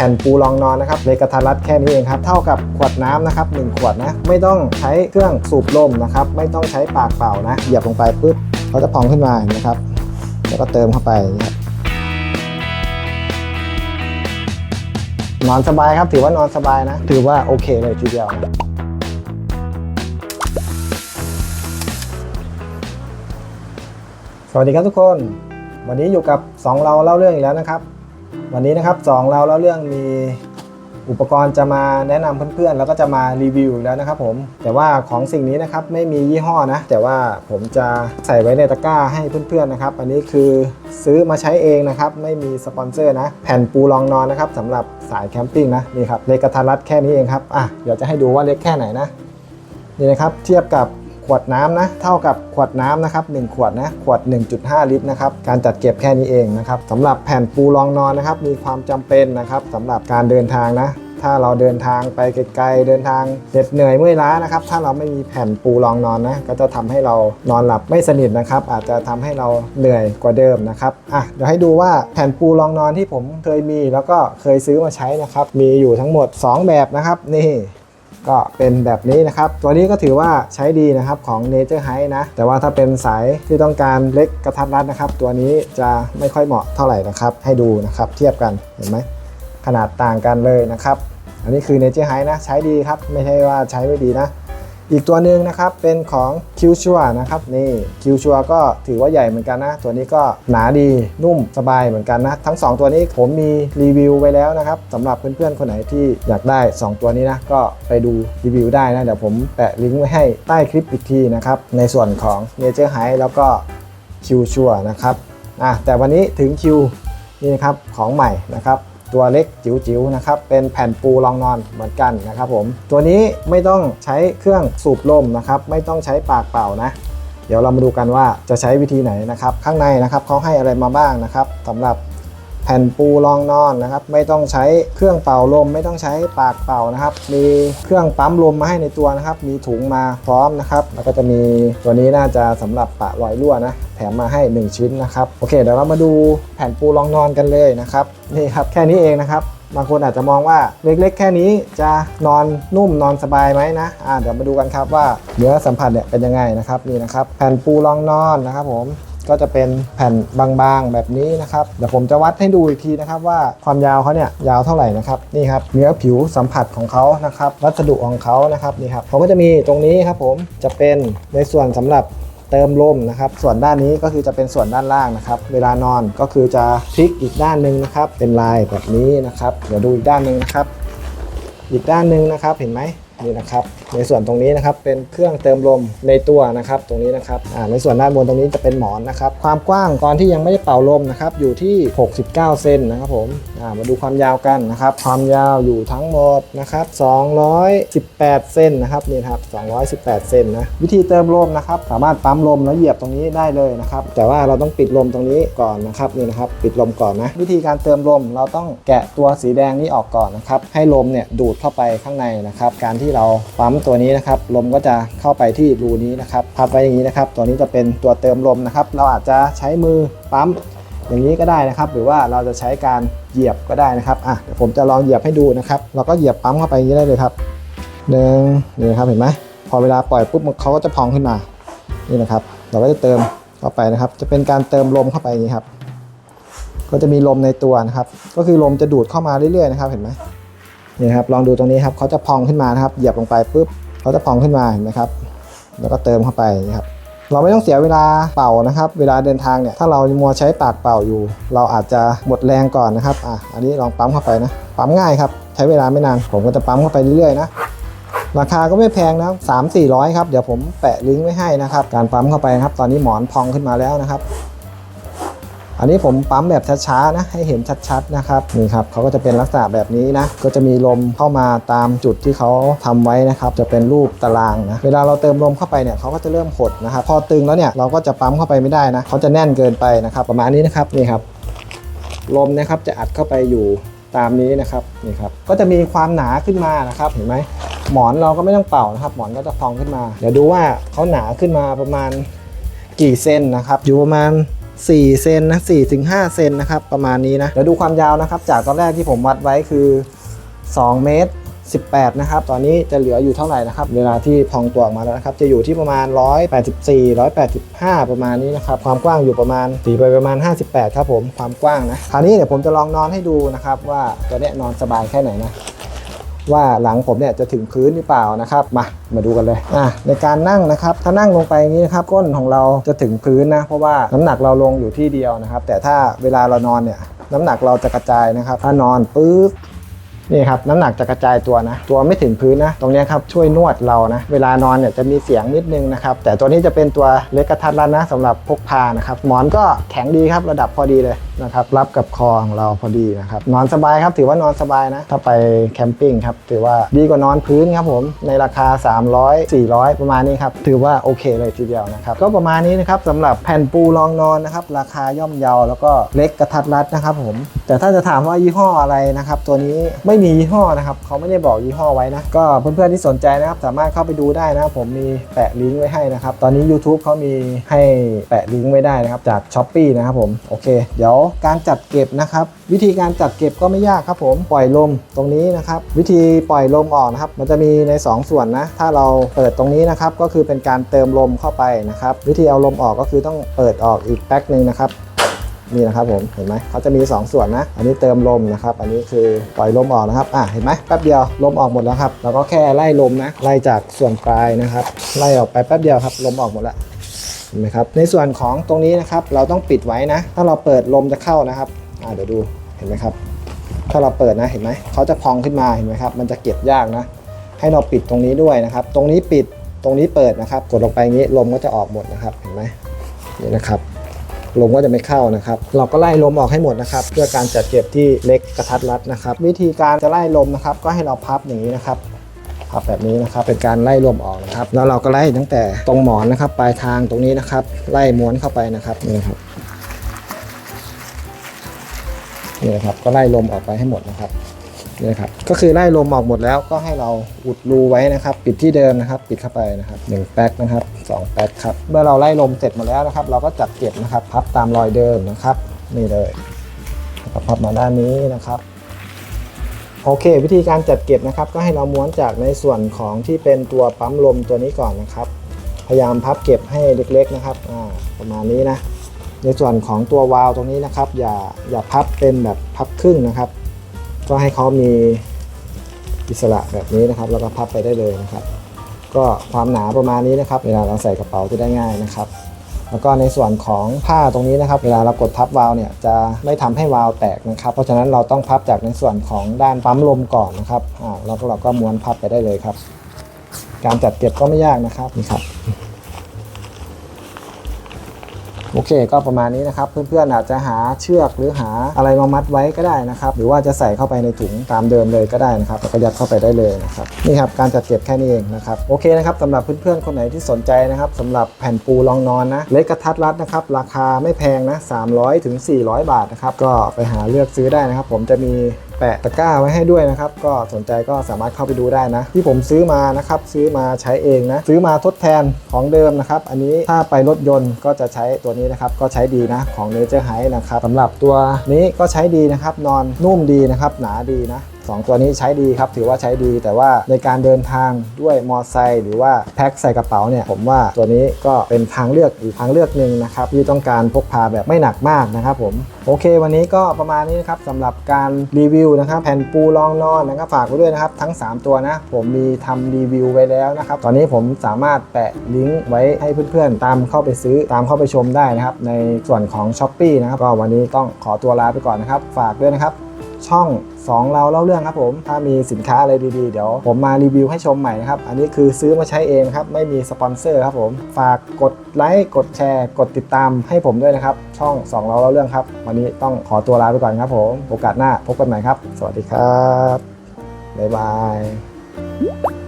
แผ่นปูรองนอนนะครับเลยกระทัดรัดแค่นี้เองครับเท่ากับขวดน้ำนะครับ1ขวดนะไม่ต้องใช้เครื่องสูบลมนะครับไม่ต้องใช้ปากเปล่านะเหยียบลงไปปุ๊บเขาจะพองขึ้นมานะครับ แล้วก็เติมเข้าไปนะครับนอนสบายครับ ถือว่านอนสบายนะ ถือว่าโอเคเลยทีเดียว สวัสดีครับทุกคน วันนี้อยู่กับ 2 เราเล่าเรื่องอีกแล้วนะครับ วันนี้นะครับสองเราเล่าเรื่องมีอุปกรณ์จะมาแนะนำเพื่อนๆ แล้วก็จะมารีวิวอีกแล้วนะครับผมแต่ว่าของสิ่งนี้นะครับไม่มียี่ห้อนะ แต่ว่าผมจะใส่ไว้ในตะกร้าให้เพื่อนๆนะครับ อันนี้คือซื้อมาใช้เองนะครับ ไม่มีสปอนเซอร์นะ แผ่นปูรองนอนนะครับสำหรับสายแคมปิ้งนะนี่ครับเล็กกระทัดรัดแค่นี้เองครับอะเดี๋ยวจะให้ดูว่าเล็กแค่ไหนนะนี่นะครับเทียบกับ ขวดน้ำนะเท่ากับขวดน้ำนะครับ1ขวดนะขวด 1.5 ลิตรนะครับการจัดเก็บแค่นี้เองนะครับสำหรับแผ่นปูรองนอนนะครับมีความจำเป็นนะครับสำหรับการเดินทางนะถ้าเราเดินทางไปไกลๆเดินทางเหน็ดเหนื่อยเมื่อยล้านะครับ ถ้าเราไม่มีแผ่นปูรองนอนนะ ก็จะทำให้เรานอนหลับไม่สนิทนะครับ อาจจะทำให้เราเหนื่อยกว่าเดิมนะครับอะเดี๋ยวให้ดูว่าแผ่นปูรองนอนที่ผมเคยมี แล้วก็เคยซื้อมาใช้นะครับ มีอยู่ทั้งหมด 2 แบบนะครับนี่ ก็เป็นแบบนี้นะครับ ตัวนี้ก็ถือว่าใช้ดีนะครับของ Nature High นะ แต่ว่าถ้าเป็นสายที่ต้องการเล็กกระทัดรัดนะครับ ตัวนี้จะไม่ค่อยเหมาะเท่าไหร่นะครับ ให้ดูนะครับเทียบกันเห็นไหมขนาดต่างกันเลยนะครับ อันนี้คือ Nature High นะ ใช้ดีครับ ไม่ใช่ว่าใช้ไม่ดีนะ อีกตัวหนึ่งนะครับเป็นของ q s u r e นะครับนี่ q s u r e ก็ถือว่าใหญ่เหมือนกันนะ ตัวนี้ก็หนาดีนุ่มสบายเหมือนกันนะ ทั้ง 2 ตัวนี้ผมมีรีวิวไว้แล้วนะครับสำหรับเพื่อนๆ คนไหนที่อยากได้ 2 ตัวนี้นะ ก็ไปดูรีวิวได้นะ เดี๋ยวผมแปะลิงก์ไว้ให้ใต้คลิปอีกทีนะครับ ในส่วนของ Nature High แล้วก็ q s u r e นะครับอะแต่วันนี้ถึงคิวนี่นะครับของใหม่นะครับ ตัวเล็กจิ๋วๆนะครับเป็นแผ่นปูรองนอนเหมือนกันนะครับผมตัวนี้ไม่ต้องใช้เครื่องสูบลมนะครับไม่ต้องใช้ปากเป่านะเดี๋ยวเรามาดูกันว่าจะใช้วิธีไหนนะครับ ข้างในนะครับเขาให้อะไรมาบ้างนะครับสำหรับ แผ่นปูรองนอนนะครับ ไม่ต้องใช้เครื่องเป่าลม ไม่ต้องใช้ปากเป่านะครับ มีเครื่องปั๊มลมมาให้ในตัวนะครับ มีถุงมาพร้อมนะครับ แล้วก็จะมีตัวนี้น่าจะสำหรับปะรอยรั่วนะแถมมาให้ 1 ชิ้นนะครับ โอเคเดี๋ยวเรามาดูแผ่นปูรองนอนกันเลยนะครับนี่ครับแค่นี้เองนะครับบางคนอาจจะมองว่าเล็กๆ แค่นี้จะนอนนุ่มนอนสบายไหมนะอ่าเดี๋ยวมาดูกันครับว่าเนื้อสัมผัสเนี่ยเป็นยังไงนะครับนี่นะครับ แผ่นปูรองนอนนะครับผม ก็จะเป็นแผ่นบางๆ แบบนี้นะครับ เดี๋ยวผมจะวัดให้ดูอีกทีนะครับว่าความยาวเขาเนี่ยยาวเท่าไหร่นะครับนี่ครับเนื้อผิวสัมผัสของเขานะครับวัสดุของเขานะครับนี่ครับเขาก็จะมีตรงนี้ครับผมจะเป็นในส่วนสำหรับเติมลมนะครับ ส่วนด้านนี้ก็คือจะเป็นส่วนด้านล่างนะครับ เวลานอนก็คือจะพลิกอีกด้านหนึ่งนะครับ เป็นลายแบบนี้นะครับ เดี๋ยวดูอีกด้านหนึ่งนะครับ อีกด้านหนึ่งนะครับเห็นไหม นี่นะครับ ในส่วนตรงนี้นะครับเป็นเครื่องเติมลมในตัวนะครับ ตรงนี้นะครับในส่วนด้านบนตรงนี้จะเป็นหมอนนะครับ ความกว้างตอนที่ยังไม่ได้เป่าลมนะครับอยู่ที่ 69 เซนนะครับผมมาดูความยาวกันนะครับ ความยาวอยู่ทั้งหมดนะครับ 218 เซนนะครับนี่ครับ 218 เซนนะวิธีเติมลมนะครับ สามารถปั๊มลมแล้วเหยียบตรงนี้ได้เลยนะครับ แต่ว่าเราต้องปิดลมตรงนี้ก่อนนะครับนี่นะครับ ปิดลมก่อนนะ วิธีการเติมลมเราต้องแกะตัวสีแดงนี้ออกก่อนนะครับ ให้ลมเนี่ยดูดเข้าไปข้างในนะครับ การที่เราปั๊มตัวนี้นะครับลมก็จะเข้าไปที่รูนี้นะครับพับไว้อย่างนี้นะครับ ตัวนี้จะเป็นตัวเติมลมนะครับ เราอาจจะใช้มือปั๊มอย่างนี้ก็ได้นะครับ หรือว่าเราจะใช้การเหยียบก็ได้นะครับอะเดี๋ยวผมจะลองเหยียบให้ดูนะครับ เราก็เหยียบปั๊มเข้าไปอย่างนี้ได้เลยครับหนึ่งนี่ครับเห็นไหมพอเวลาปล่อยปุ๊บเขาก็จะพองขึ้นมานี่นะครับ เราก็จะเติมเข้าไปนะครับ จะเป็นการเติมลมเข้าไปอย่างนี้ครับ ก็จะมีลมในตัวนะครับ ก็คือลมจะดูดเข้ามาเรื่อยๆนะครับ เห็นไหม นี่นะครับลองดูตรงนี้ครับเขาจะพองขึ้นมานะครับ เหยียบลงไปปุ๊บเขาจะพองขึ้นมาเห็นไหมครับ แล้วก็เติมเข้าไปนี้ครับเราไม่ต้องเสียเวลาเป่านะครับ เวลาเดินทางเนี่ยถ้าเรามัวใช้ปากเป่าอยู่ เราอาจจะหมดแรงก่อนนะครับอะอันนี้ลองปั๊มเข้าไปนะปั๊มง่ายครับ ใช้เวลาไม่นานผมก็จะปั๊มเข้าไปเรื่อยๆนะราคาก็ไม่แพงนะสามสี่ร้อยครับเดี๋ยวผมแปะลิงก์ไว้ให้นะครับ การปั๊มเข้าไปครับ ตอนนี้หมอนพองขึ้นมาแล้วนะครับ อันนี้ผมปั๊มแบบช้าๆนะให้เห็นชัดๆนะครับนี่ครับเขาก็จะเป็นลักษณะแบบนี้นะก็จะมีลมเข้ามาตามจุดที่เขาทำไว้นะครับจะเป็นรูปตารางนะเวลาเราเติมลมเข้าไปเนี่ยเขาก็จะเริ่มหดนะครับพอตึงแล้วเนี่ยเราก็จะปั๊มเข้าไปไม่ได้นะเขาจะแน่นเกินไปนะครับ ประมาณนี้นะครับนี่ครับลมนะครับจะอัดเข้าไปอยู่ตามนี้นะครับนี่ครับก็จะมีความหนาขึ้นมานะครับเห็นไหมหมอนเราก็ไม่ต้องเป่านะครับ หมอนก็จะพองขึ้นมา เดี๋ยวดูว่าเขาหนาขึ้นมาประมาณกี่เซนนะครับอยู่ประมาณ 4เซนนะ4ถึง5เซนนะครับประมาณนี้นะเดี๋ยวดูความยาวนะครับ จากตอนแรกที่ผมวัดไว้คือ 2 เมตร 18 นะครับ ตอนนี้จะเหลืออยู่เท่าไหร่นะครับ เวลาที่พองตัวออกมาแล้วนะครับ จะอยู่ที่ประมาณ 184 185 ประมาณนี้นะครับ ความกว้างอยู่ประมาณตีไปประมาณ 58 ครับผม ความกว้างนะ คราวนี้เดี๋ยวผมจะลองนอนให้ดูนะครับว่าตัวเนี้ยนอนสบายแค่ไหนนะ ว่าหลังผมเนี่ยจะถึงพื้นหรือเปล่านะครับ มามาดูกันเลยอะในการนั่งนะครับ ถ้านั่งลงไปอย่างนี้นะครับก้นของเราจะถึงพื้นนะ เพราะว่าน้ำหนักเราลงอยู่ที่เดียวนะครับ แต่ถ้าเวลาเรานอนเนี่ยน้ำหนักเราจะกระจายนะครับ ถ้านอนปึ๊บ นี่ครับน้ำหนักจะกระจายตัวนะ ตัวไม่ถึงพื้นนะ ตรงนี้ครับช่วยนวดเรานะ เวลานอนเนี่ยจะมีเสียงนิดนึงนะครับ แต่ตัวนี้จะเป็นตัวเล็กกระทัดรัดนะสำหรับพกพานะครับ หมอนก็แข็งดีครับระดับพอดีเลยนะครับ รับกับคอของเราพอดีนะครับ นอนสบายครับถือว่านอนสบายนะ ถ้าไปแคมปิ้งครับถือว่าดีกว่านอนพื้นครับผมในราคา 300 400 ประมาณนี้ครับถือว่าโอเคเลยทีเดียวนะครับก็ประมาณนี้นะครับสำหรับแผ่นปูรองนอนนะครับราคาย่อมเยาแล้วก็เล็กกระทัดรัดนะครับผมแต่ถ้าจะถามว่ายี่ห้ออะไรนะครับตัวนี้ไม่มียี่ห้อนะครับเขาไม่ได้บอกยี่ห้อไว้นะ ก็เพื่อนๆที่สนใจนะครับสามารถเข้าไปดูได้นะครับผมมีแปะลิงก์ไว้ให้นะครับ ตอนนี้ YouTube เขามีให้แปะลิงก์ไว้ได้นะครับจาก s h อ p e e นะครับผมโอเค เดี๋ยวการจัดเก็บนะครับ วิธีการจัดเก็บก็ไม่ยากครับผมปล่อยลมตรงนี้นะครับวิธีปล่อยลมออกนะครับ มันจะมีใน 2 ส่วนนะ ถ้าเราเปิดตรงนี้นะครับก็คือเป็นการเติมลมเข้าไปนะครับวิธีเอาลมออกก็คือต้องเปิดออกอีกแป๊กหนึ่งนะครับ นี่นะครับผมเห็นไหมเขาจะมี 2 ส่วนนะ อันนี้เติมลมนะครับ อันนี้คือปล่อยลมออกนะครับอะเห็นไหมแป๊บเดียวลมออกหมดแล้วครับเราก็แค่ไล่ลมนะไล่จากส่วนปลายนะครับ ไล่ออกไปแป๊บเดียวครับ ลมออกหมดแล้วเห็นไหมครับในส่วนของตรงนี้นะครับ เราต้องปิดไว้นะ ถ้าเราเปิดลมจะเข้านะครับอะเดี๋ยวดูเห็นไหมครับ ถ้าเราเปิดนะเห็นไหมเขาจะพองขึ้นมาเห็นไหมครับ มันจะเก็บยากนะ ให้เราปิดตรงนี้ด้วยนะครับ ตรงนี้ปิดตรงนี้เปิดนะครับ กดลงไปอย่างนี้ลมก็จะออกหมดนะครับเห็นไหมนี่นะครับ ลมก็จะไม่เข้านะครับ เราก็ไล่ลมออกให้หมดนะครับ เพื่อการจัดเก็บที่เล็กกระทัดรัดนะครับ วิธีการจะไล่ลมนะครับ ก็ให้เราพับอย่างนี้นะครับพับแบบนี้นะครับ เป็นการไล่ลมออกนะครับ แล้วเราก็ไล่ตั้งแต่ตรงหมอนนะครับ ปลายทางตรงนี้นะครับ ไล่ม้วนเข้าไปนะครับนี่นะครับนี่นะครับ ก็ไล่ลมออกไปให้หมดนะครับ นี่นะครับก็คือไล่ลมออกหมดแล้วก็ให้เราอุดรูไว้นะครับ ปิดที่เดิมนะครับ ปิดเข้าไปนะครับหนึ่งแป๊กนะครับสองแป๊กครับเมื่อเราไล่ลมเสร็จหมดแล้วนะครับ เราก็จัดเก็บนะครับ พับตามรอยเดิมนะครับนี่เลยแล้วก็พับมาด้านนี้นะครับโอเค วิธีการจัดเก็บนะครับ ก็ให้เราม้วนจากในส่วนของที่เป็นตัวปั๊มลมตัวนี้ก่อนนะครับ พยายามพับเก็บให้เล็กๆนะครับอ่าประมาณนี้นะในส่วนของตัววาล์วตรงนี้นะครับ อย่าอย่าพับเป็นแบบพับครึ่งนะครับ ก็ให้เขามีอิสระแบบนี้นะครับ แล้วก็พับไปได้เลยนะครับ ก็ความหนาประมาณนี้นะครับ เวลาเราใส่กระเป๋าจะได้ง่ายนะครับ แล้วก็ในส่วนของผ้าตรงนี้นะครับ เวลาเรากดทับวาล์วเนี่ยจะไม่ทำให้วาล์วแตกนะครับ เพราะฉะนั้นเราต้องพับจากในส่วนของด้านปั๊มลมก่อนนะครับอ่าแล้วก็เราก็ม้วนพับไปได้เลยครับ การจัดเก็บก็ไม่ยากนะครับนี่ครับ โอเค ก็ประมาณนี้นะครับ เพื่อนๆอาจจะหาเชือกหรือหาอะไรมามัดไว้ก็ได้นะครับ หรือว่าจะใส่เข้าไปในถุงตามเดิมเลยก็ได้นะครับแล้วก็ยัดเข้าไปได้เลยนะครับนี่ครับการจัดเก็บแค่นี้เองนะครับโอเคนะครับสำหรับเพื่อนๆคนไหนที่สนใจนะครับสำหรับแผ่นปูรองนอนนะเล็กกระทัดรัดนะครับราคาไม่แพงนะ300ถึง400 บาทนะครับก็ไปหาเลือกซื้อได้นะครับ ผมจะมี แปะตะกร้าไว้ให้ด้วยนะครับ ก็สนใจก็สามารถเข้าไปดูได้นะ ที่ผมซื้อมานะครับซื้อมาใช้เองนะ ซื้อมาทดแทนของเดิมนะครับ อันนี้ถ้าไปรถยนต์ก็จะใช้ตัวนี้นะครับ ก็ใช้ดีนะของเนเจอร์ไฮนะครับสำหรับตัวนี้ก็ใช้ดีนะครับ นอนนุ่มดีนะครับ หนาดีนะ สองตัวนี้ใช้ดีครับ ถือว่าใช้ดี แต่ว่าในการเดินทางด้วยมอไซค์หรือว่าแพ็คใส่กระเป๋าเนี่ยผมว่าตัวนี้ก็เป็นทางเลือกอีกทางเลือกหนึ่งนะครับที่ต้องการพกพาแบบไม่หนักมากนะครับผมโอเค วันนี้ก็ประมาณนี้นะครับสำหรับการรีวิวนะครับแผ่นปูรองนอนนะครับฝากไว้ด้วยนะครับทั้ง 3 ตัวนะ ผมมีทำรีวิวไว้แล้วนะครับตอนนี้ผมสามารถแปะลิงก์ไว้ให้เพื่อนๆ ตามเข้าไปซื้อตามเข้าไปชมได้นะครับในส่วนของ s h อ p e e นะครับก็วันนี้ต้องขอตัวลาไปก่อนนะครับ ฝากด้วยนะครับ ช่อง 2 เราเล่าเรื่องครับผม ถ้ามีสินค้าอะไรดีๆ เดี๋ยวผมมารีวิวให้ชมใหม่นะครับ อันนี้คือซื้อมาใช้เองครับ ไม่มีสปอนเซอร์ครับผม ฝากกดไลค์ กดแชร์ กดติดตามให้ผมด้วยนะครับ ช่อง 2 เราเล่าเรื่องครับ วันนี้ต้องขอตัวลาไปก่อนครับผม โอกาสหน้าพบกันใหม่ครับ สวัสดีครับ บ๊ายบาย